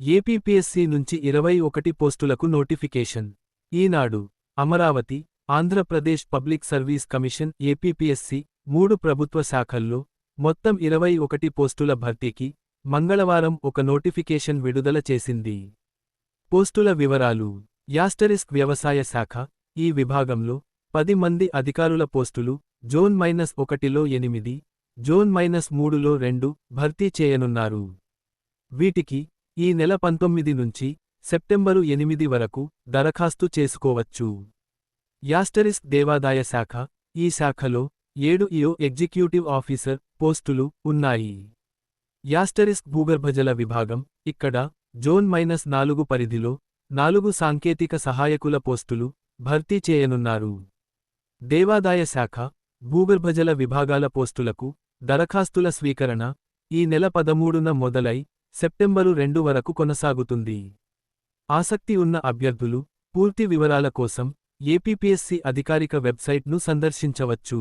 APPSC నుంచి ఇరవై ఒకటి పోస్టులకు notification. Eenadu Amaravati Andhra Pradesh public service commission APPSC మూడు ప్రభుత్వ శాఖల్లో మొత్తం ఇరవై ఒకటి పోస్టుల భర్తీకి మంగళవారం ఒక నోటిఫికేషన్ విడుదల చేసింది. పోస్టుల వివరాలు. యాస్టరిస్క్ వ్యవసాయ శాఖ ఈ విభాగంలో పది మంది అధికారుల పోస్టులు జోన్ మైనస్ ఒకటిలో ఎనిమిది జోన్ మైనస్ మూడులో రెండు భర్తీ చేయనున్నారు. వీటికి ఈ నెల పంతొమ్మిది నుంచి సెప్టెంబరు ఎనిమిది వరకు దరఖాస్తు చేసుకోవచ్చు. యాస్టరిస్ దేవాదాయ శాఖ ఈ శాఖలో ఏడు ఇయో ఎగ్జిక్యూటివ్ ఆఫీసర్ పోస్టులు ఉన్నాయి. యాస్టరిస్ భూగర్భజల విభాగం ఇక్కడ జోన్ మైనస్ నాలుగు పరిధిలో నాలుగు సాంకేతిక సహాయకుల పోస్టులు భర్తీ చేయనున్నారు. దేవాదాయ శాఖ భూగర్భజల విభాగాల పోస్టులకు దరఖాస్తుల స్వీకరణ ఈ నెల పదమూడున మొదలై సెప్టెంబరు రెండు వరకు కొనసాగుతుంది. ఆసక్తి ఉన్న అభ్యర్థులు పూర్తి వివరాల కోసం ఏపీపీఎస్సీ అధికారిక వెబ్సైట్ను సందర్శించవచ్చు.